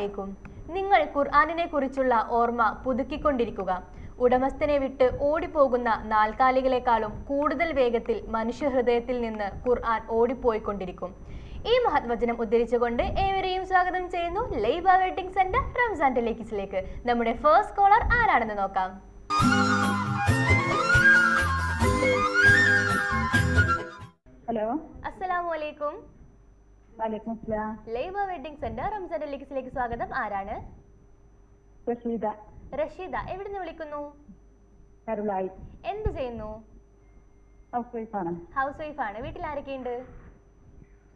അലൈക്കും. നിങ്ങൾ ഖുർആാനിനെ കുറിച്ചുള്ള ഓർമ്മ പുതുക്കിക്കൊണ്ടിരിക്കുക. ഉടമസ്ഥനെ വിട്ട് ഓടിപ്പോകുന്ന നാൽക്കാലികളെക്കാളും കൂടുതൽ വേഗത്തിൽ മനുഷ്യഹൃദയത്തിൽ നിന്ന് ഖുർആൻ ഓടിപ്പോയിക്കൊണ്ടിരിക്കും. ഈ മഹത്വചനം ഉദ്ധരിച്ചുകൊണ്ട് ഏവരെയും സ്വാഗതം ചെയ്യുന്നു ലൈബ വെഡിങ് സെന്റർ റംസാൻ ടെലിക്കിസിലേക്ക് നമ്മുടെ ഫേസ്റ്റ് കോളർ ആരാണെന്ന് നോക്കാം. ഹലോ. അസ്സലാമു അലൈക്കും വലൈക്കും സ്ലാം ലൈബ വെഡിങ് സെന്റർ റംസാൻ ടെലിക്കിസിലേക്ക് സ്വാഗതം. ആരാണ്? റഷീദ. റഷീദ എവിടുന്ന് വിളിക്കുന്നു? കരുളായി. എന്ത് ചെയ്യുന്നു? ഹൗസ് വൈഫാണ് ഹൗസ് വൈഫ് ആണ്. വീട്ടിൽ ആരൊക്കെയുണ്ട്?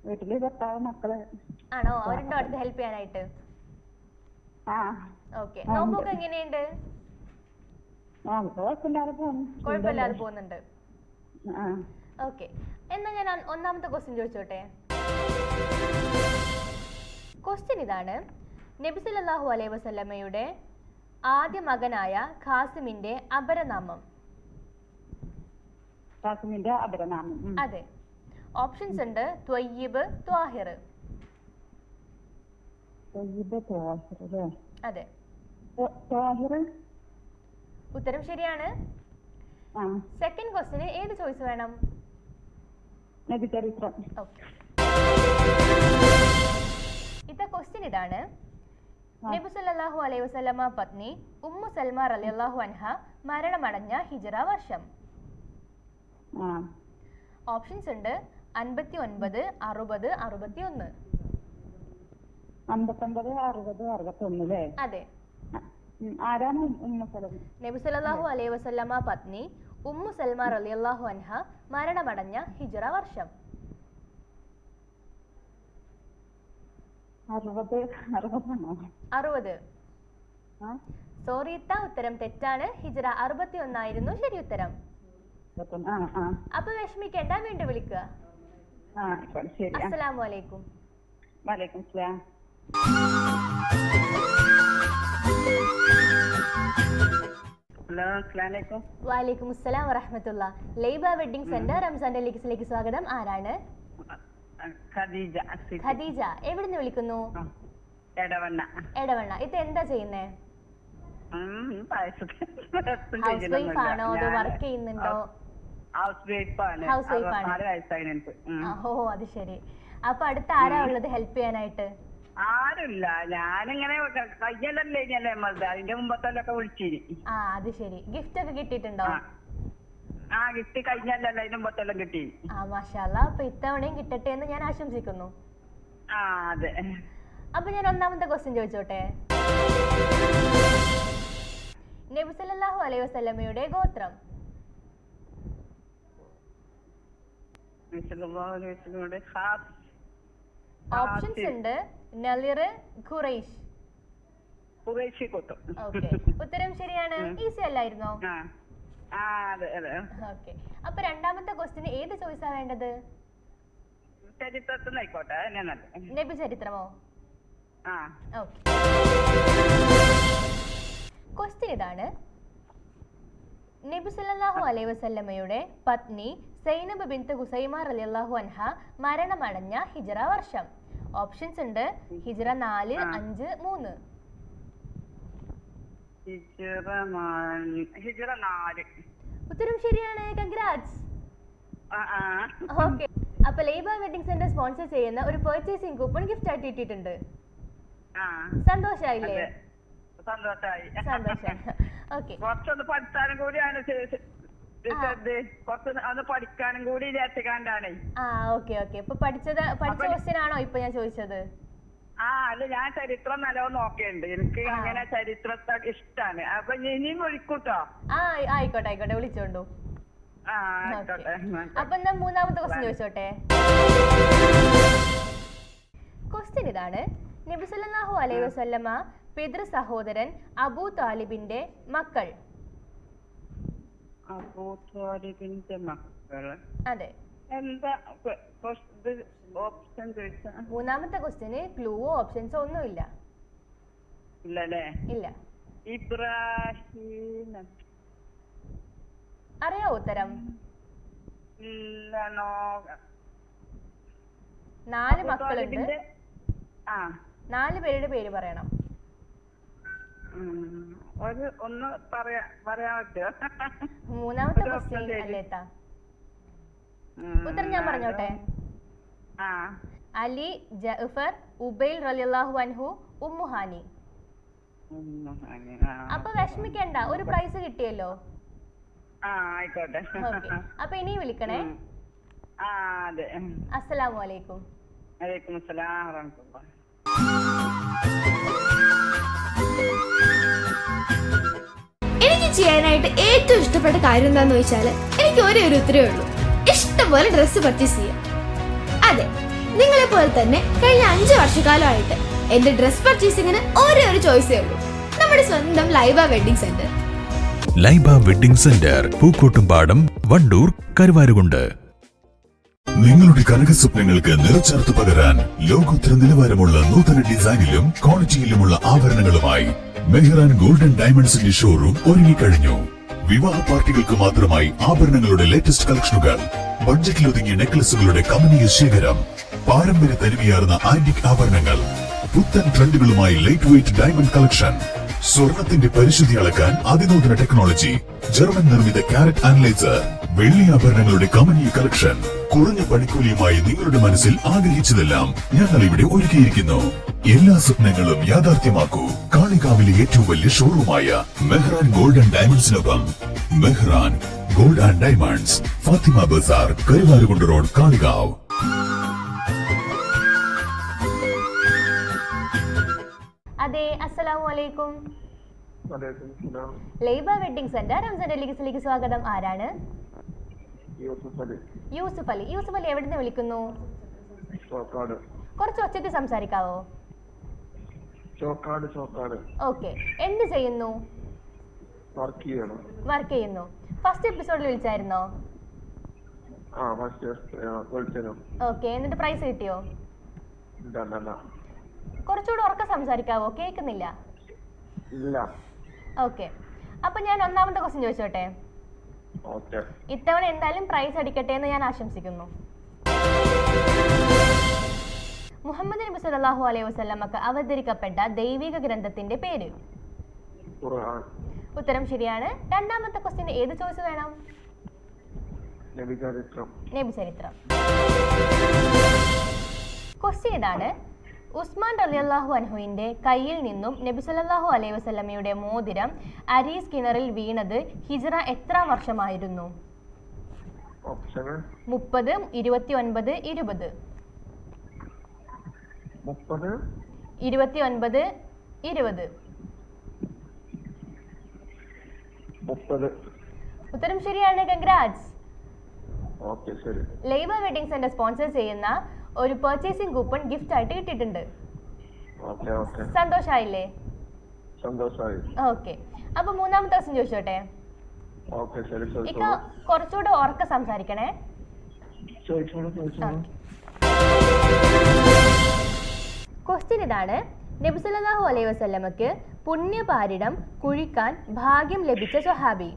വീട്ടിൽ ഭർത്താവ് മക്കൾ. ആണോ? അവരുണ്ടോ അടുത്ത് ഹെൽപ്പ് ചെയ്യാനായിട്ട്? ഓക്കെ നോമ്പൊക്കെ. എങ്ങനെയുണ്ട്? കുഴപ്പമില്ലാതെ പോകുന്നു. കുഴപ്പമില്ലാതെ പോകുന്നുണ്ട്. ഓക്കെ എന്നാ ഞാൻ ഒന്നാമത്തെ ക്വസ്റ്റ്യൻ ചോദിച്ചോട്ടെ? ക്വസ്റ്റ്യൻ ഇതാണ്. നബി സല്ലല്ലാഹു അലൈഹി വസല്ലമയുടെ ആദ്യ മകനായ ഖാസിമിന്റെ അപരനാമം. ഖാസിമിന്റെ അപരനാമം. അതെ. ഓപ്ഷൻസ് ഉണ്ട്. ത്വയ്യിബ് ത്വാഹിർ. ത്വയ്യിബ് ത്വാഹിർ അതെ. ത്വാഹിർ? ഉത്തരം ശരിയാണ്. സെക്കൻഡ് ക്വസ്റ്റിന് ഏത് ചോയ്സ് വേണം? നബി ചരിത്രം ഓക്കെ ഇത്ത ക്വസ്റ്റ്യൻ ഇതാണ്. നബി സല്ലല്ലാഹു അലൈഹി വസല്ലമ പത്നി ഉമ്മു സൽമ റളിയല്ലാഹു അൻഹ മരണമടഞ്ഞ ഹിജറ വർഷം ഓപ്ഷൻസ് ഉണ്ട് അൻപത്തി ഒൻപത് അറുപത് അറുപത്തി ഒന്ന് അമ്പത്തൊമ്പത് അറുപത് അതെ. ആരാണ് നബി സല്ലല്ലാഹു അലൈഹി വസല്ലമ പത്നി ഉമ്മു സൽമ റളിയല്ലാഹു അൻഹ മരണമടഞ്ഞ ഹിജറ വർഷം അറുപത് അറുപതാണോ അറുപത്. ആ? സോറി ഇത്ത ഉത്തരം തെറ്റാണ്. ഹിജറ അറുപത്തി ഒന്നായിരുന്നു ശരി ഉത്തരം. അപ്പൊ വിഷമിക്കേണ്ട വീണ്ടും വിളിക്കുക. അസ്സലാമു അലൈക്കും വലൈക്കും സ്ലാം ഹലോ അസ്ലാമലൈക്കും വാലേക്കും അസ്സലാം വറഹമത്തുള്ള ലൈബ വെഡിങ് സെന്റർ റംസാൻ ലിക്സിലേക്ക് സ്വാഗതം. ആരാണ്? ഖദീജ. ഖദീജ എവിടുന്ന് വിളിക്കുന്നു? എടവണ്ണ. എടവണ്ണ ഇത് എന്താ ചെയ്യുന്നേ? ഹൗസ്. വൈഫ് ആണോ അതോ വർക്ക് ചെയ്യുന്നുണ്ടോ? ഹൗസ് വൈഫ് ആണ്. ഹൗസ് വൈഫ് ആണ്. ഓ അത് ശരി. അപ്പൊ അടുത്ത ആരാ ഉള്ളത് ഹെൽപ്പ് ചെയ്യാനായിട്ട്? ആരുമില്ല ഞാനിങ്ങനെ നമ്മളത്. അതിന്റെ മുമ്പത്തെ വിളിച്ചിരി ആ അത് ശരി. ഗിഫ്റ്റ് ഒക്കെ കിട്ടിയിട്ടുണ്ടോ? ആ. കിട്ടി ആ മാഷാല്ല അപ്പൊ ഇത്തവണയും കിട്ടട്ടെ എന്ന് ഞാൻ ആശംസിക്കുന്നു. ആ അതെ. അപ്പൊ ഞാൻ ഒന്നാമത്തെ ക്വസ്റ്റ്യൻ ചോദിച്ചോട്ടെ? നബി സല്ലല്ലാഹു അലൈഹി വസല്ലമയുടെ ഗോത്രം ഓപ്ഷൻസ് ഉണ്ട്. ഖുറൈഷ്. ഖുറൈഷി ഗോത്രം. ഓക്കെ ഉത്തരം ശരിയാണ്. ഈസി അല്ലായിരുന്നോ? ഓക്കെ. അപ്പൊ രണ്ടാമത്തെ ക്വസ്റ്റ്യൻ ഏത് ചോയ്സാ വേണ്ടത്? നബി ചരിത്രമോ? ഓക്കെ. ക്വസ്റ്റ്യൻ ഇതാണ്. നബി സല്ലല്ലാഹു അലൈഹി വസല്ലമയുടെ പത്നി സൈനബ് ബിന്ത് ഹുസൈമ റളിയല്ലാഹു അൻഹ മരണമടഞ്ഞ ഹിജറ വർഷം. ഓപ്ഷൻസ് ഉണ്ട്. ഹിജറ നാല്. അഞ്ച് മൂന്ന്. ഹിജറ നാല് ഹിജറ നാല് ഉത്തരം ശരിയാണ് കൺഗ്രാറ്റ്സ് ഓക്കെ അപ്പൊ ലേബർ വെഡിങ് സെന്റർ സ്പോൺസർ ചെയ്യുന്ന ഒരു പെർച്ചേസിംഗ് കൂപ്പൺ ഗിഫ്റ്റ് ആയിട്ട് ഇട്ടിട്ടുണ്ട് സന്തോഷായില്ലേ? സന്തോഷായി. ഓക്കെ കുറച്ചൊന്ന് കൂടിയാണ് പഠിക്കാനും കൂടി ആ ഓക്കെ ഓക്കെ ഇപ്പൊ പഠിച്ചത് പഠിച്ച ക്വസ്റ്റ്യൻ ആണോ ഇപ്പൊ ഞാൻ ചോദിച്ചത്? ആ അല്ല ഞാൻ ചരിത്രം നല്ലോണം നോക്കിയുണ്ട് എനിക്ക് ഇങ്ങനെ അങ്ങനെ ചരിത്രത്തെ ഇഷ്ടാണ്. അപ്പൊ ഇനിയും വിളിക്കൂട്ടോ ആ ആയിക്കോട്ടെ ആയിക്കോട്ടെ വിളിച്ചോണ്ടു. ആ ആയിക്കോട്ടെ അപ്പൊ എന്നാ മൂന്നാമത്തെ ക്വസ്റ്റ്യൻ ചോദിച്ചോട്ടെ? ക്വസ്റ്റ്യൻ ഇതാണ്. നബി സല്ലല്ലാഹു അലൈഹി വസല്ലമ പിതൃ സഹോദരൻ അബൂ താലിബിന്റെ മക്കൾ. അബൂ ത്വാലിബിന്റെ മക്കൾ. അതെ. എന്താ ഓപ്ഷൻ ചോദിച്ച മൂന്നാമത്തെ ക്വസ്റ്റ്യന് ക്ലൂവോ ഓപ്ഷൻസോ ഒന്നുമില്ല. ഇല്ലല്ലേ? ഇല്ല. ഇബ്രാഹിം. അറിയോ ഉത്തരം? നാല് മക്കളുണ്ട്. നാല് പേരുടെ പേര് പറയണം. ഒരു ഒന്ന് പറയാ പറയാൻ പറ്റുമോ മൂന്നാമത്തെ ക്വസ്റ്റ്യൻ അല്ലേട്ടാ. ഉത്തരം ഞാൻ പറഞ്ഞോട്ടെ? ആ. അലി ജഅഫർ ഉബൈൽ റളിയല്ലാഹു അൻഹു ഉമ്മുഹാനി. അപ്പൊ വിഷമിക്കണ്ട ഒരു പ്രൈസ് കിട്ടിയല്ലോ? അപ്പൊ ഇനി വിളിക്കണേ. ആ അസ്സലാമു അലൈക്കും. അലൈക്കും അസ്സലാം എനിക്ക് ചെയ്യാനായിട്ട് ഏറ്റവും ഇഷ്ടപ്പെട്ട കാര്യം എന്താന്ന് വെച്ചാൽ എനിക്ക് ഒരേ ഒരു ഉത്തരവേ ഉള്ളൂ. ഇഷ്ടംപോലെ ഡ്രസ്സ് പർച്ചേസ് ചെയ്യാം. അതെ നിങ്ങളെ പോലെ തന്നെ കഴിഞ്ഞ അഞ്ച് വർഷക്കാലമായിട്ട് എന്റെ ഡ്രസ് പർച്ചേസിങ്ങിന് ഒരേ ഒരു ചോയ്സേ ഉള്ളൂ. നമ്മുടെ സ്വന്തം Laiba wedding centre Laiba wedding centre Pookkottumpadam Wandoor Karuvarakundu. നിങ്ങളുടെ കനക സ്വപ്നങ്ങൾക്ക് നിറച്ചേർത്ത് പകരാൻ ലോകോത്തര നിലവാരമുള്ള നൂതന ഡിസൈനിലും ക്വാളിറ്റിയിലുമുള്ള ആഭരണങ്ങളുമായി മെഹ്റാൻ ഗോൾഡൻ ഡയമണ്ട്സിന്റെ ഷോറൂം ഒരുങ്ങിക്കഴിഞ്ഞു. വിവാഹ പാർട്ടികൾക്ക് മാത്രമായി ആഭരണങ്ങളുടെ ലേറ്റസ്റ്റ് കളക്ഷനുകൾ ബഡ്ജറ്റിൽ ഒതുങ്ങിയ നെക്ലസുകളുടെ കമനീയ ശേഖരം പാരമ്പര്യ തനിമയാർന്ന ആന്റിക് ആഭരണങ്ങൾ പുത്തൻ ട്രെൻഡുകളുമായി ലൈറ്റ് വെയിറ്റ് ഡയമണ്ട് കളക്ഷൻ സ്വർണത്തിന്റെ പരിശുദ്ധി അളക്കാൻ അതിനൂതന ടെക്നോളജി ജർമ്മൻ നിർമ്മിത കാരറ്റ് അനലൈസർ വെള്ളി ആഭരണങ്ങളുടെ കമനീയ കളക്ഷൻ കുറഞ്ഞ പണിക്കൂലിയുമായി നിങ്ങളുടെ മനസ്സിൽ ആഗ്രഹിച്ചതെല്ലാം ഞങ്ങൾ ഇവിടെ ഒരുക്കിയിരിക്കുന്നു. എല്ലാ സ്വപ്നങ്ങളും യാഥാർത്ഥ്യമാക്കൂ. കാളികാവിലെ ഏറ്റവും വലിയ ഷോറൂമായ Mehran golden ഡയമണ്ട്സിനൊപ്പം. Mehran gold and diamonds Fathima Bazar Karuvarakundu road Kalikavu അതെ അസ്സലാമു അലൈക്കും. ലൈബ വെഡിങ് സെന്റർ റംസാൻ ഡെലിഗസിലേക്ക് സ്വാഗതം. ആരാണ്? യൂസുഫ് അലി. യൂസുഫ് അലി. എവിടുന്ന് വിളിക്കുന്നു? കുറച്ച് ഒച്ചത്തിൽ സംസാരിക്കാവോ? ചോക്കാട് ചോക്കാട്. ഓക്കെ. എന്ത് ചെയ്യുന്നു? വർക്ക് ചെയ്യുന്നു. ഫസ്റ്റ് എപ്പിസോഡിൽ വിളിച്ചായിരുന്നോ? ആ ഫസ്റ്റ് വിളിച്ചനും. ഓക്കെ എന്നിട്ട് പ്രൈസ് കിട്ടിയോ? കുറച്ചുകൂടെ ഉറക്കം സംസാരിക്കാവോ? കേൾക്കുന്നില്ല. ഇല്ല. ഓക്കെ അപ്പൊ ഞാൻ ഒന്നാമത്തെ ക്വസ്റ്റ്യൻ ചോദിച്ചോട്ടെ? ഇത്തവണ എന്തായാലും പ്രൈസ് അടിക്കട്ടെ എന്ന് ഞാൻ ആശംസിക്കുന്നു. മുഹമ്മദ് നബി സല്ലല്ലാഹു അലൈഹി വസല്ലമക്ക് അവതരിക്കപ്പെട്ട ദൈവിക ഗ്രന്ഥത്തിന്റെ പേര്. ഉത്തരം ശരിയാണ്. രണ്ടാമത്തെ ക്വസ്റ്റ്യൻ ഏത് ചോയ്സ് വേണം? നബി ചരിത്രം നബി ചരിത്രം ക്വസ്റ്റ്യൻ ഇതാണ്. ഉസ്മാൻ റളിയല്ലാഹു അൻഹുവിന്റെ കയ്യിൽ നിന്നും നബി സല്ലല്ലാഹു അലൈഹി വസല്ലമയുടെ മോതിരം അരീസ് കിണറിൽ വീണത് ഹിജ്റ എത്ര വർഷമായിരുന്നു? മുപ്പത് ഇരുപത്തി ഒൻപത് ഇരുപത്. ഇരുപത്തി ഒൻപത് ഇരുപത്. മുപ്പത്. ഉത്തരം ശരിയാണ് കൺഗ്രാറ്റ്സ് ഓക്കെ ശരി. ലൈബ വെഡിങ് സെന്റർ സ്പോൺസർ ചെയ്യുന്ന ഒരു പർച്ചേസിംഗ് കൂപ്പൺ ഗിഫ്റ്റ് ആയിട്ട് കിട്ടിയിട്ടുണ്ട്. സന്തോഷായില്ലേ? ഓക്കെ. അപ്പൊ മൂന്നാമത്തെ ദിവസം ചോദിച്ചോട്ടെ? ഇക്ക കുറച്ചുകൂടെ ഉറക്ക സംസാരിക്കണേ. ക്വസ്റ്റ്യൻ ഇതാണ് നബി സല്ലല്ലാഹു അലൈഹി വസല്ലമക്ക് പുണ്യപാരിടം കുഴിക്കാൻ ഭാഗ്യം ലഭിച്ച സ്വഹാബി.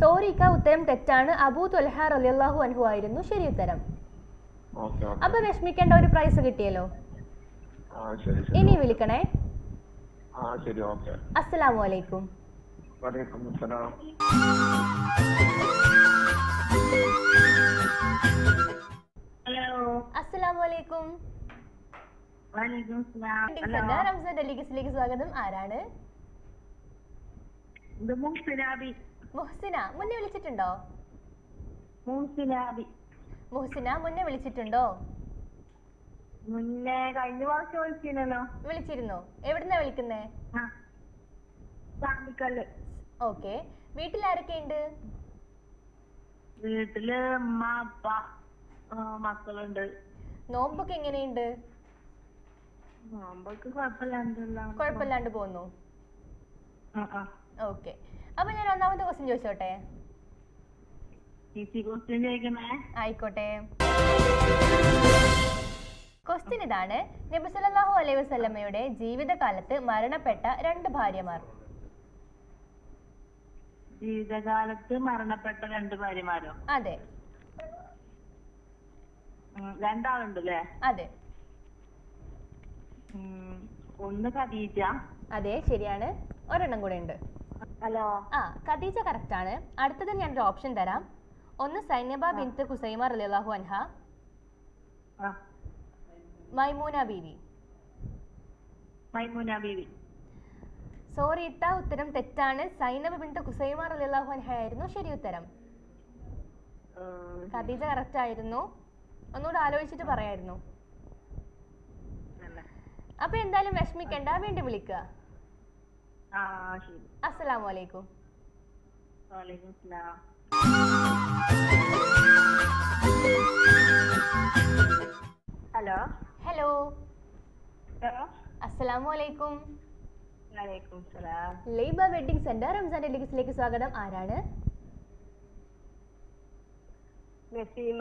സോറിക്ക ഉത്തരം തെറ്റാണ്. അബൂ തുൽഹ റളിയല്ലാഹു അൻഹു ആയിരുന്നു ശരി ഉത്തരം. അപ്പൊ വിഷമിക്കേണ്ട ഒരു പ്രൈസ് കിട്ടിയല്ലോ? ആ ശരി ശരി. ഇനി വിളിക്കണേ. ആ ശരി ഓക്കെ. അസ്സലാമു അലൈക്കും. വലൈക്കും അസ്സലാം സ്വാഗതം. ആരാണ്? മുഹ്സിന മുന്നേ വിളിച്ചിട്ടുണ്ടോ? മുഹ്സിന മുന്നേ വിളിച്ചിട്ടുണ്ടോ? മുന്നേ കഴിഞ്ഞ പ്രാവശ്യം വിളിച്ചിരുന്നല്ലോ. വിളിച്ചിരുന്നോ. എവിടുന്നാ വിളിക്കുന്നേ? ഓക്കെ. വീട്ടിൽ ആരൊക്കെയുണ്ട് വീട്ടിൽ മക്കളുണ്ട്. നോമ്പൊക്കെ എങ്ങനെയുണ്ട്? കുഴപ്പമില്ലാണ്ട് ആ ഓക്കെ. അപ്പൊ ഞാൻ ഒന്നാമത്തെ ക്വസ്റ്റ്യൻ ചോദിച്ചോട്ടെ? ആയിക്കോട്ടെ. ക്വസ്റ്റ്യൻ ഇതാണ്. നബി സല്ലല്ലാഹു അലൈഹി വസല്ലമയുടെ ജീവിതകാലത്ത് മരണപ്പെട്ട രണ്ട് ഭാര്യമാർ. ജീവിതകാലത്ത് മരണപ്പെട്ട രണ്ട് ഭാര്യമാരോ? അതെ. രണ്ടാളുണ്ടല്ലേ? അതെ. ഒന്ന് ഖദീജ അതെ ശരിയാണ്. ഒരെണ്ണം കൂടെ ഉണ്ട് ഹലോ. ആ ഖദീജ കറക്റ്റ് ആണ്. അടുത്തത് ഞാൻ ഒരു ഓപ്ഷൻ തരാം. ഒന്ന് സൈനബ ബിൻത്ത് ഹുസൈമ റളിയല്ലാഹു അൻഹ. മൈമൂന ബീവി. മൈമൂന ബീവി. സോറി ഇത്ത ഉത്തരം തെറ്റാണ്. സൈനബ ബിൻത്ത് ഹുസൈമ റളിയല്ലാഹു അൻഹ ആയിരുന്നു. ശരി ഉത്തരം. ഖദീജ കറക്റ്റ് ആയിരുന്നു. ഒന്നുകൂടെ ആലോചിച്ചിട്ട് പറയായിരുന്നു. അപ്പൊ എന്തായാലും വിഷമിക്കണ്ട വീണ്ടും വിളിക്കുക. ആ ശരി. അസ്സലാമു അലൈക്കും വാലേക്കും സ്ലാം ഹലോ? ഹലോ. ഹലോ? അസ്സലാമു അലൈക്കും വലൈക്കും സ്ലാം ലൈബ വെഡിങ് സെന്റർ റംസാൻ ഡെലിഗസിലേക്ക് സ്വാഗതം. ആരാണ്? നസീമ.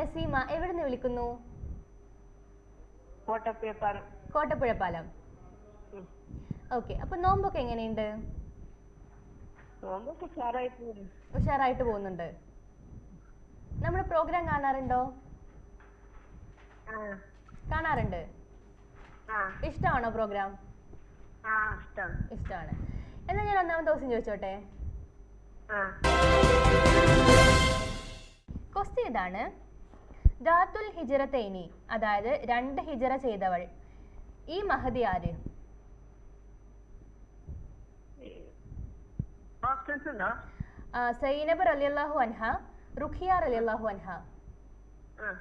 നസീമ എവിടെ നിന്ന് വിളിക്കുന്നു കോട്ടപ്പേപ്പാറ കോട്ടപ്പുഴപ്പാലം ഓക്കെ അപ്പൊ നോമ്പൊക്കെ എങ്ങനെയുണ്ട്? ഉഷാറായിട്ട് പോകുന്നുണ്ട്. നമ്മുടെ പ്രോഗ്രാം കാണാറുണ്ടോ? കാണാറുണ്ട്. ഇഷ്ടമാണോ പ്രോഗ്രാം ഇഷ്ടമാണ് എന്നാ ഞാൻ ഒന്നാമത്തെ ദിവസം ചോദിച്ചോട്ടെ? ക്വസ്റ്റ്യൻ ഇതാണ്. ദാത്തുൽ തേനി അതായത് രണ്ട് ഹിജറ ചെയ്തവൾ ഈ മഹതി ആര്? സൈനബ് റലിയല്ലാഹു അൻഹ റുഖിയ റലിയല്ലാഹു അൻഹ. ആ.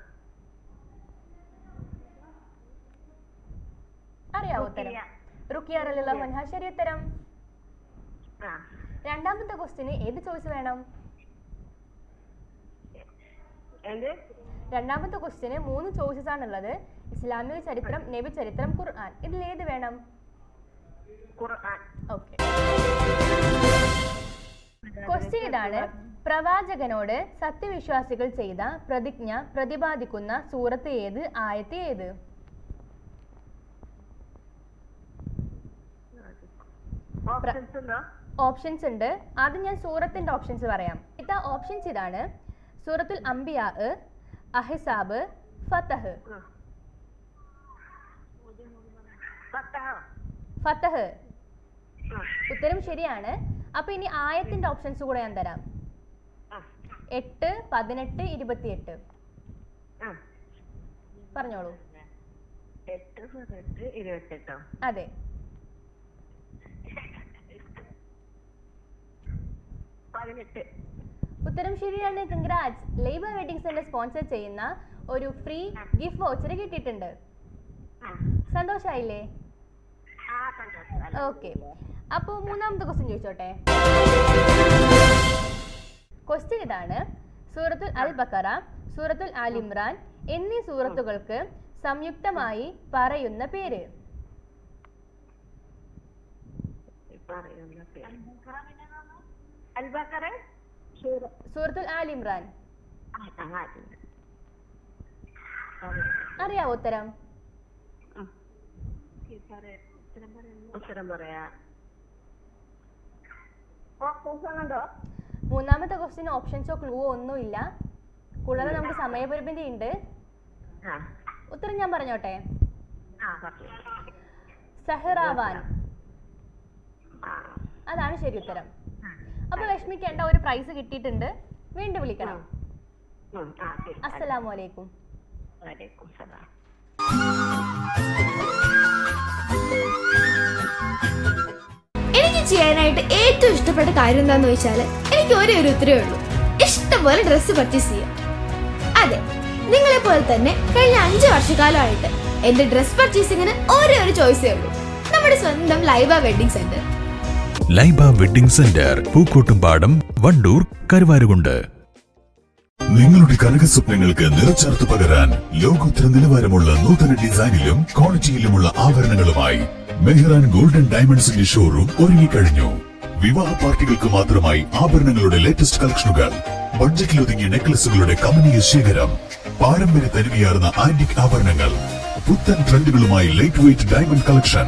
അറിയാവോ ഉത്തരം? റുഖിയ. റുഖിയ റലിയല്ലാഹു അൻഹ. ശരി ഉത്തരം. ആ. രണ്ടാമത്തെ ക്വസ്റ്റിന് ഏത് ചോയ്സ് വേണം? രണ്ടാമത്തെ ക്വസ്റ്റിന് മൂന്ന് ചോയ്സസ് ആണുള്ളത്. ഇസ്ലാമിക ചരിത്രം നബി ചരിത്രം ഖുർആൻ. ഇതിൽ ഏത് വേണം? ഖുർആൻ. ഓക്കെ. ക്വസ്റ്റ്യൻ ഇതാണ്. പ്രവാചകനോട് സത്യവിശ്വാസികൾ ചെയ്ത പ്രതിജ്ഞ പ്രതിപാദിക്കുന്ന സൂറത്ത് ഏത്? ആയത്ത് ഏത്? ഓപ്ഷൻസ് ഉണ്ടോ? ആദ്യം ഞാൻ സൂറത്തിന്റെ ഓപ്ഷൻസ് പറയാം. ഇത്ത ഓപ്ഷൻസ് ഇതാണ്. സൂറത്തുൽ അംബിയാ അഹിസാബ് ഫതഹ്. ഉത്തരം ശരിയാണ്. അപ്പൊ ഇനി ആയത്തിന്റെ ഓപ്ഷൻസ് കൂടെ ഞാൻ തരാം. എട്ട് പതിനെട്ട് ഇരുപത്തിയെട്ട്. പറഞ്ഞോളൂ. അതെ. ഉത്തരം ശരിയാണ്. Congrats Laiba wedding centre sponsor ചെയ്യുന്ന ഒരു ഫ്രീ ഗിഫ്റ്റ് വൗച്ചർ കിട്ടിയിട്ടുണ്ട്. സന്തോഷായില്ലേ? ഓക്കെ അപ്പോൾ മൂന്നാമത്തെ ക്വസ്റ്റ്യൻ ചോദിച്ചോട്ടെ? ക്വസ്റ്റ്യൻ ഇതാണ്. സൂറത്തുൽ അൽ ബക്കറ സൂറത്തുൽ അൽ ഇമ്രാൻ എന്നീ സൂറത്തുകൾക്ക് സംയുക്തമായി പറയുന്ന പേര്. സൂറത്തുൽ ആൽ ഇമ്രാൻ. അറിയാവോ ഉത്തരം? ഉത്തരം പറയാ. മൂന്നാമത്തെ ക്വസ്റ്റ്യൻ ഓപ്ഷൻസോ ക്ലൂവോ ഒന്നുമില്ല. കൂടാതെ നമുക്ക് സമയപരിമിതി ഉണ്ട്. ഉത്തരം ഞാൻ പറഞ്ഞോട്ടെ? സഹറാവാൻ. അതാണ് ശരി ഉത്തരം. അപ്പൊ വിഷമിക്കേണ്ട ഒരു പ്രൈസ് കിട്ടിയിട്ടുണ്ട്. വീണ്ടും വിളിക്കണം. അസ്സലാമലൈക്കും വലൈക്കും സലാം. എനിക്ക് ചെയ്യാനായിട്ട് ഏറ്റവും ഇഷ്ടപ്പെട്ട കാര്യം എന്താന്ന് വെച്ചാൽ എനിക്ക് ഒരേ ഒരു ഉത്തരവേ ഉള്ളൂ. ഇഷ്ടംപോലെ ഡ്രസ്സ് പർച്ചേസ് ചെയ്യാം. അതെ നിങ്ങളെ പോലെ തന്നെ കഴിഞ്ഞ അഞ്ച് വർഷക്കാലമായിട്ട് എന്റെ ഡ്രസ് പർച്ചേസിങ്ങിന് ഒരേ ഒരു ചോയ്സേ ഉള്ളൂ. നമ്മുടെ സ്വന്തം Laiba wedding centre Laiba wedding centre Pookkottumpadam Wandoor Karuvarakundu. നിങ്ങളുടെ കനക സ്വപ്നങ്ങൾക്ക് നിറച്ചേർത്ത് പകരാൻ ലോകോത്തര നിലവാരമുള്ള നൂതന ഡിസൈനിലും ക്വാളിറ്റിയിലുമുള്ള ആഭരണങ്ങളുമായി മെഹ്റാൻ ഗോൾഡൻ ഡയമണ്ട്സിന്റെ ഷോറൂം ഒരുങ്ങിക്കഴിഞ്ഞു. വിവാഹ പാർട്ടികൾക്ക് മാത്രമായി ആഭരണങ്ങളുടെ ലേറ്റസ്റ്റ് കളക്ഷനുകൾ ബഡ്ജറ്റിൽ ഒതുങ്ങിയ നെക്ലസുകളുടെ കമനീയ ശേഖരം പാരമ്പര്യ തനിമയാർന്ന ആന്റിക് ആഭരണങ്ങൾ പുത്തൻ ട്രെൻഡുകളുമായി ലൈറ്റ് വെയിറ്റ് ഡയമണ്ട് കളക്ഷൻ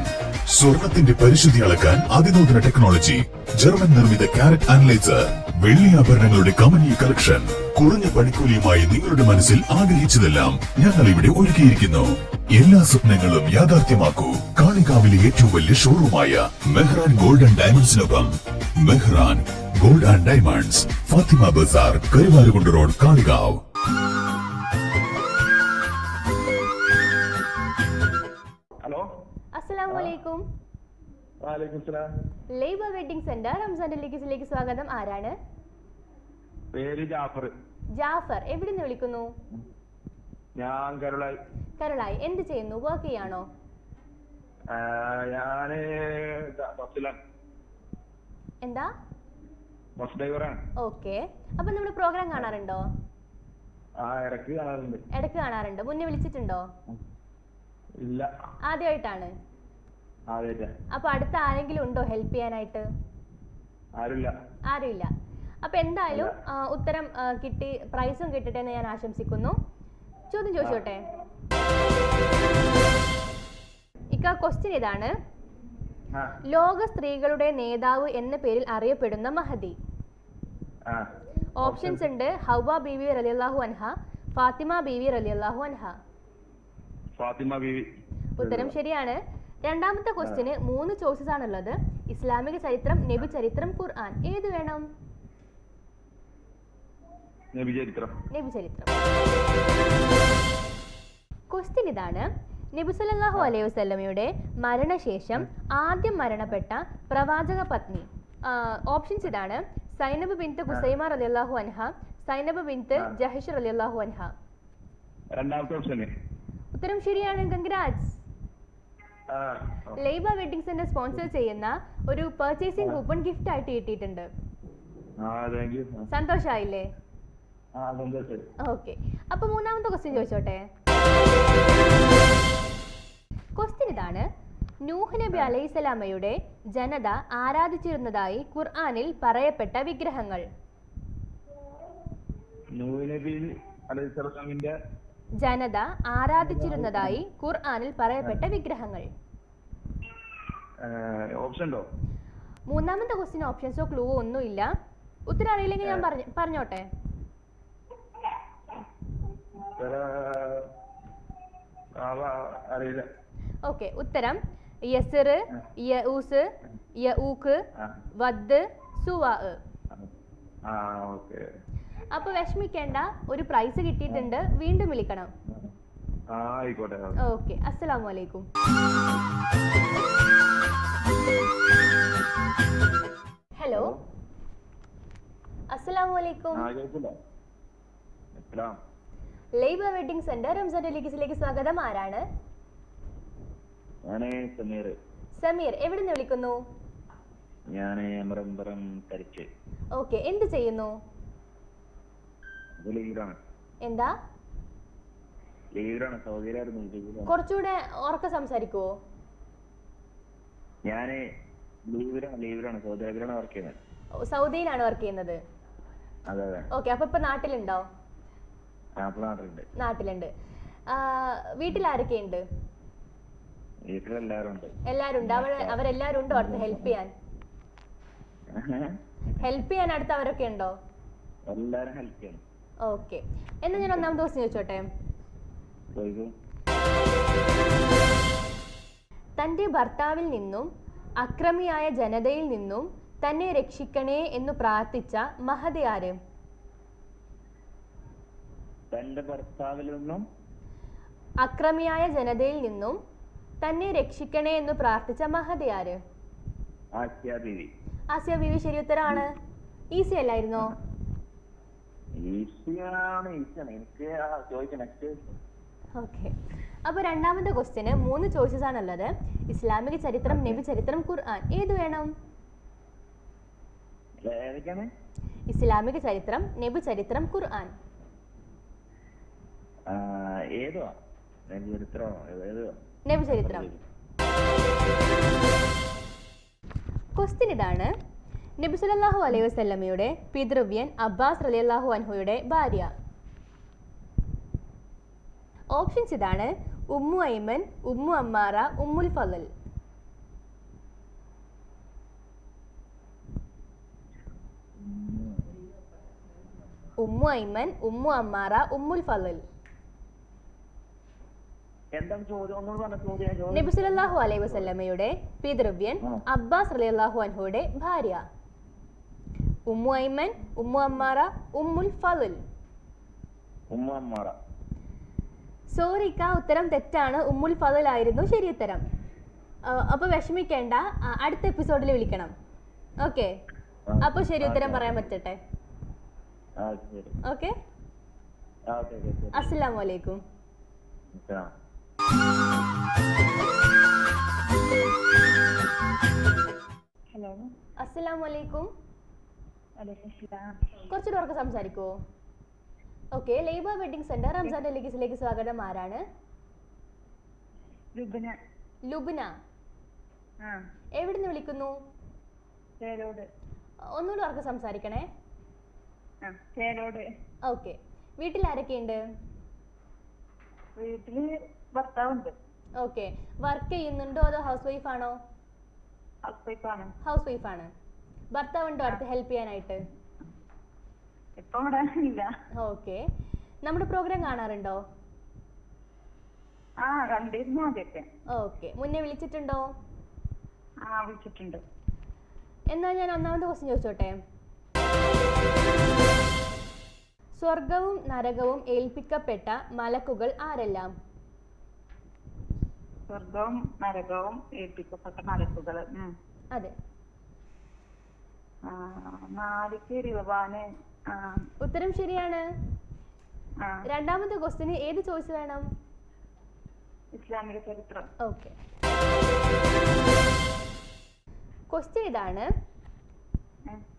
സ്വർണത്തിന്റെ പരിശുദ്ധി അളക്കാൻ അതിനൂതന ടെക്നോളജി ജർമ്മൻ നിർമ്മിത കാരറ്റ് അനലൈസർ വെള്ളി ആഭരണങ്ങളുടെ കമനീയ കളക്ഷൻ. കുറഞ്ഞ പണിക്കൂലിയുമായി നിങ്ങളുടെ മനസ്സിൽ ആഗ്രഹിച്ചതെല്ലാം ഞങ്ങൾ ഇവിടെ ഒരുക്കിയിരിക്കുന്നു. എല്ലാ സ്വപ്നങ്ങളും യാഥാർത്ഥ്യമാക്കൂ. കാളികാവിലെ ഏറ്റവും വലിയ ഷോറൂമായ Mehran gold and ഡയമണ്ട്സിനൊപ്പം. Mehran gold and diamonds Fathima Bazar Karuvarakundu road Kalikavu. Hello. അസ്സലാമു അലൈക്കും. വാലേക്കും സലാം ലേബർ വെഡിങ് സെന്റർ റംസാന്റെ ലിഗസിലേക്ക് സ്വാഗതം. ആരാണ്? പേര് ജാഫർ. ജാഫർ എവിടെ നിന്ന് വിളിക്കുന്നു? ഞാൻ കരുളായി. കരുളായി. എന്ത് ചെയ്യുന്നു? വർക്ക് ചെയ്യാണോ? ഞാൻ ബസ്സിലാണ്. എന്താ? ബസ് ഡ്രൈവറാണ്. ഓക്കെ അപ്പൊ നമ്മുടെ പ്രോഗ്രാം കാണാറുണ്ടോ? ആ ഇടയ്ക്ക് കാണാറുണ്ട്. ഇടയ്ക്ക് കാണാറുണ്ട്? മുന്നേ വിളിച്ചിട്ടുണ്ടോ? ഇല്ല. ആദ്യമായിട്ടാണ് ആദ്യമായിട്ടാ അപ്പൊ അടുത്ത ആരെങ്കിലും ഉണ്ടോ ഹെൽപ്പ് ചെയ്യാനായിട്ട്? ആരുമില്ല. അപ്പൊ എന്തായാലും ഉത്തരം കിട്ടി പ്രൈസും കിട്ടട്ടെ എന്ന് ഞാൻ ആശംസിക്കുന്നു. ചോദ്യം ചോദിച്ചോട്ടെ? ഇക്ക ക്വസ്റ്റ്യൻ ഇതാണ്. ലോക സ്ത്രീകളുടെ നേതാവ് എന്ന പേരിൽ അറിയപ്പെടുന്ന മഹദി. ഓപ്ഷൻസ് ഉണ്ട്. ഹൗവ ബീവി റലിയല്ലാഹു അൻഹ ഫാത്തിമ ബീവി റലിയല്ലാഹു അൻഹ. ഫാത്തിമ ബീവി ഉത്തരം ശരിയാണ്. രണ്ടാമത്തെ ക്വസ്റ്റിന് മൂന്ന് ചോയ്സസ് ആണുള്ളത്. ഇസ്ലാമിക ചരിത്രം നബി ചരിത്രം ഖുർആൻ. ഏത് വേണം? നബി ചരിത്രം. നബി ചരിത്രം. ക്വസ്റ്റ്യൻ ഇതാണ്. നബി സല്ലല്ലാഹു അലൈഹി വസല്ലമയുടെ മരണശേഷം ആദ്യം മരണപ്പെട്ട പ്രവാചക പത്നി. ഓപ്ഷൻസ് ഇതാണ്. സൈനബ് ബിന്ത് കുസൈമ റളിയല്ലാഹു അൻഹ സൈനബ് ബിന്ത് ജഹിഷ് റളിയല്ലാഹു അൻഹ. രണ്ടാമത്തെ ഓപ്ഷൻ ഉത്തരം ശരിയാണ് congrats Laiba wedding centre sponsor ചെയ്യുന്ന ഒരു പർച്ചേസിംഗ് കൂപ്പൺ ഗിഫ്റ്റ് ആയിട്ട് കിട്ടിയിട്ടുണ്ട്. സന്തോഷായില്ലേ? ഓക്കെ അപ്പൊ മൂന്നാമത്തെ ക്വസ്റ്റ്യൻ ചോദിച്ചോട്ടെ? ക്വസ്റ്റ്യൻ ഇതാണ്. നൂഹ് നബി അലൈഹിസ്സലാമയുടെ ജനത ആരാധിച്ചിരുന്നതായി ഖുർആനിൽ പറയപ്പെട്ട വിഗ്രഹങ്ങൾ. നൂഹ് നബി അലൈഹിസ്സലാമിന്റെ ജനത ആരാധിച്ചിരുന്നതായി ഖുർആനിൽ പറയപ്പെട്ട വിഗ്രഹങ്ങൾ. മൂന്നാമത്തെ ക്വസ്റ്റ്യൻ ഓപ്ഷൻസോ ക്ലൂവോ ഒന്നുമില്ല ഉത്തരം അറിയില്ലെങ്കിൽ ഞാൻ പറഞ്ഞ പറഞ്ഞോട്ടെ? ഓക്കെ ഉത്തരം. യസിർ യൂസ് യൂക്ക്. വദ് സുവാ. ആ ഓക്കെ അപ്പൊ വിഷമിക്കേണ്ട ഒരു പ്രൈസ് കിട്ടിയിട്ടുണ്ട്. വീണ്ടും വിളിക്കണം. ഓക്കെ അസ്സലാമു അലൈക്കും. ഹലോ അസ്സലാമു അലൈക്കും. ലൈബ വെഡിങ് സെന്റർ റംസാൻ ടെലിക്സിലേക്ക് സ്വാഗതം. ആരാണ്? സമീർ. സമീർ എവിടെ നിന്ന് വിളിക്കുന്നു ഞാൻ ഓക്കെ എന്ത് ചെയ്യുന്നു? എന്താ? കുറച്ചുകൂടെ ഉറക്ക സംസാരിക്കുവോ? ഞാൻ സൗദിയിലാണ് വർക്ക് ചെയ്യുന്നത്. ഓക്കെ അപ്പൊ ഇപ്പൊ നാട്ടിലുണ്ടോ? നാട്ടിലുണ്ട്. വീട്ടിൽ വീട്ടിലെല്ലാവരും ഉണ്ട്? എല്ലാരും ഉണ്ട്. അവർ അവരെല്ലാരും ഉണ്ടോ അടുത്ത് ഹെൽപ്പ് ചെയ്യാൻ? ഹെൽപ്പ് ചെയ്യാൻ അടുത്ത് അവരൊക്കെ ഉണ്ടോ? എല്ലാരും ഹെൽപ്പ് ചെയ്യണം. ഓക്കെ. എന്നാ ഞാൻ ഒന്നാം ദിവസം ചോദിച്ചോട്ടെ? തന്റെ ഭർത്താവിൽ നിന്നും അക്രമിയായ ജനതയിൽ നിന്നും തന്നെ രക്ഷിക്കണേ എന്ന് പ്രാർത്ഥിച്ച മഹതി ആര്? തന്റെ ഭർത്താവിൽ നിന്നും? അക്രമിയായ ജനതയിൽ നിന്നും തന്നെ രക്ഷിക്കണേ എന്ന് പ്രാർത്ഥിച്ച മഹതി ആര്? ആസ്യ ബീവി. ആസിയ ബീവി ശരി ഉത്തരാണ് ഈസി അല്ലായിരുന്നോ? ഈസിയാണ് ഈസിയാണ്. എനിക്ക് ചോദിക്കാം നെക്സ്റ്റ് ഓക്കെ അപ്പൊ രണ്ടാമത്തെ ക്വസ്റ്റ്യന് മൂന്ന് ചോയ്സസ് ആണുള്ളത്. ഇസ്ലാമിക ചരിത്രം നബി ചരിത്രം ഖുർആൻ. ഏത് വേണം? ഇസ്ലാമിക ചരിത്രം നബി ചരിത്രം ഖുർആൻ. ഏതോ നബി ചരിത്രം. ക്വസ്റ്റ്യൻ ഇതാണ്. നബിസുലല്ലാഹു അലൈഹി വസ്ലമയുടെ പിതൃവ്യൻ അബ്ബാസ് റലിയല്ലാഹു അൻഹുയുടെ ഭാര്യ. ഓപ്ഷൻസ് ഇതാണ് ഉമ്മു ഐമൻ ഉമ്മു അമ്മാറ ഉമ്മുൽ ഫലൽ ഉമ്മു ഐമൻ ഉമ്മു അമ്മാറ ഉമ്മുൽ ഫലൽ നബിസുലല്ലാഹു അലൈഹി വസ്ലമയുടെ പിതൃവ്യൻ അബ്ബാസ് റലിയല്ലാഹു അൻഹുയുടെ ഭാര്യ. ഉമ്മു ഐമൻ ഉമ്മു അമ്മാറ ഉമ്മുൽ ഫലുൽ ഉമ്മു അമ്മാറ സോറിക്ക ഉത്തരം തെറ്റാണ്. ഉമ്മുൽ ഫലുൽ ആയിരുന്നു ശരി ഉത്തരം. അപ്പൊ വിഷമിക്കേണ്ട. അടുത്ത എപ്പിസോഡിൽ വിളിക്കണം. ഓക്കെ അപ്പൊ ശരി ഉത്തരം പറയാൻ പറ്റട്ടെ? ആ ശരി. ഓക്കെ അസ്സലാമു അലൈക്കും ഹലോ അസ്സലാമു അലൈക്കും വലൈക്കും കുറച്ചുകൂടെ ഉറക്കെ സംസാരിക്കോ. Okay Laiba wedding centre Ramzan ഡെലിഗസിലേക്ക് സ്വാഗതം. ആരാണ്? ലുബന. ലുബ്ന. ആ. എവിടുന്ന് വിളിക്കുന്നു? ഒന്നുകൂടെ ഉറക്കെ സംസാരിക്കണേ. ഓക്കെ വീട്ടിൽ ആരൊക്കെയുണ്ട്? വീട്ടിൽ ഭർത്താവുണ്ട്. ഓക്കെ വർക്ക് ചെയ്യുന്നുണ്ടോ അതോ ഹൗസ് വൈഫ് ആണോ? ഹൗസ് ആണ്. ഹൗസ് വൈഫ് ആണ്. ഭർത്താവ് ഉണ്ടോ അടുത്ത് ഹെൽപ്പ് ചെയ്യാനായിട്ട്? ഇപ്പൊ ഇവിടെ ഇല്ല. ഓക്കെ നമ്മുടെ പ്രോഗ്രാം കാണാറുണ്ടോ? ആ കണ്ടിരുന്നു ആദ്യമൊക്കെ. ഓക്കെ മുന്നേ വിളിച്ചിട്ടുണ്ടോ? ആ വിളിച്ചിട്ടുണ്ട്. എന്നാ ഞാൻ ഒന്നാമത്തെ ക്വസ്റ്റ്യൻ ചോദിച്ചോട്ടെ? സ്വർഗവും നരകവും ഏൽപ്പിക്കപ്പെട്ട മലക്കുകൾ ആരെല്ലാം? സ്വർഗവും നരകവും ഏൽപ്പിക്കപ്പെട്ട മലക്കുകൾ. അതെ. നാലിക്ക് ഉത്തരം ശരിയാണ്. രണ്ടാമത്തെ ക്വസ്റ്റിന് ഏത് ചോയ്സ് വേണം? ഇസ്ലാമിക ചരിത്രം. ഓക്കെ. ക്വസ്റ്റ്യൻ ഇതാണ്.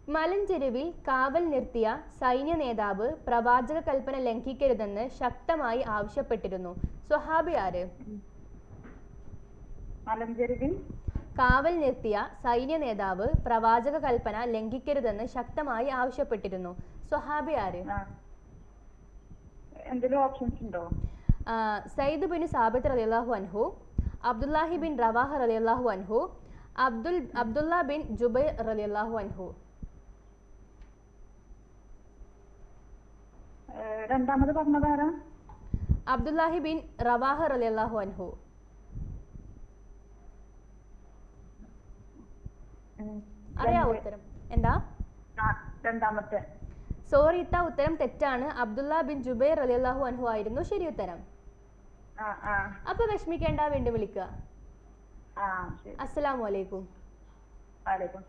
മലഞ്ചെരുവിൽ കാവൽ നിർത്തിയ സൈന്യ നേതാവ് പ്രവാചക കൽപ്പന ലംഘിക്കരുതെന്ന് ശക്തമായി ആവശ്യപ്പെട്ടിരുന്നു. സ്വഹാബി ആര്? മലഞ്ചെരുവിൽ കാവൽ നിർത്തിയ സൈന്യ നേതാവ് പ്രവാചക കൽപ്പന ലംഘിക്കരുതെന്ന് ശക്തമായി ആവശ്യപ്പെട്ടിരുന്നു. സ്വഹാബി ആര്? സയ്യിദ് ബിൻ സാബിത്ത് റളിയല്ലാഹു അൻഹു അബ്ദുല്ലാഹി ബിൻ റവാഹ റളിയല്ലാഹു അൻഹു അബ്ദുൽ അബ്ദുല്ല ബിൻ ജുബൈർ റളിയല്ലാഹു അൻഹു. രണ്ടാമത് പറഞ്ഞതാരാ അബ്ദുല്ലാഹി ബിൻ റവാഹ റളിയല്ലാഹു അൻഹു. അറിയാവോ ഉത്തരം? എന്താ? രണ്ടാമത്തെ. സോറി ഇത്ത ഉത്തരം തെറ്റാണ്. അബ്ദുള്ള ബിൻ ജുബൈർ റളിയല്ലാഹു അൻഹു ആയിരുന്നു. ശരി ഉത്തരം. അപ്പൊ വിഷമിക്കേണ്ട വീണ്ടും വിളിക്കുക. അസ്സലാമു അലൈക്കും വലൈക്കും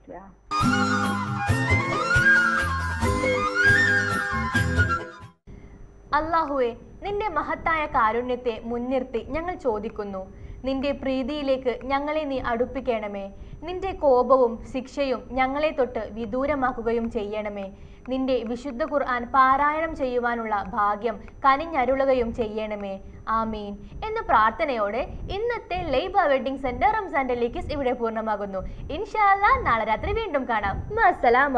അള്ളാഹുവെ നിന്റെ മഹത്തായ കാരുണ്യത്തെ മുൻനിർത്തി ഞങ്ങൾ ചോദിക്കുന്നു. നിന്റെ പ്രീതിയിലേക്ക് ഞങ്ങളെ നീ അടുപ്പിക്കണമേ. നിന്റെ കോപവും ശിക്ഷയും ഞങ്ങളെ തൊട്ട് വിദൂരമാക്കുകയും ചെയ്യണമേ. നിന്റെ വിശുദ്ധ ഖുർആൻ പാരായണം ചെയ്യുവാനുള്ള ഭാഗ്യം കനിഞ്ഞരുളുകയും ചെയ്യണമേ. ആമീൻ. എന്ന പ്രാർത്ഥനയോടെ ഇന്നത്തെ Laiba wedding centre Ramzan delicacies ഇവിടെ പൂർണമാകുന്നു. ഇൻഷാല്ല നാളെ രാത്രി വീണ്ടും കാണാം. മസലാമ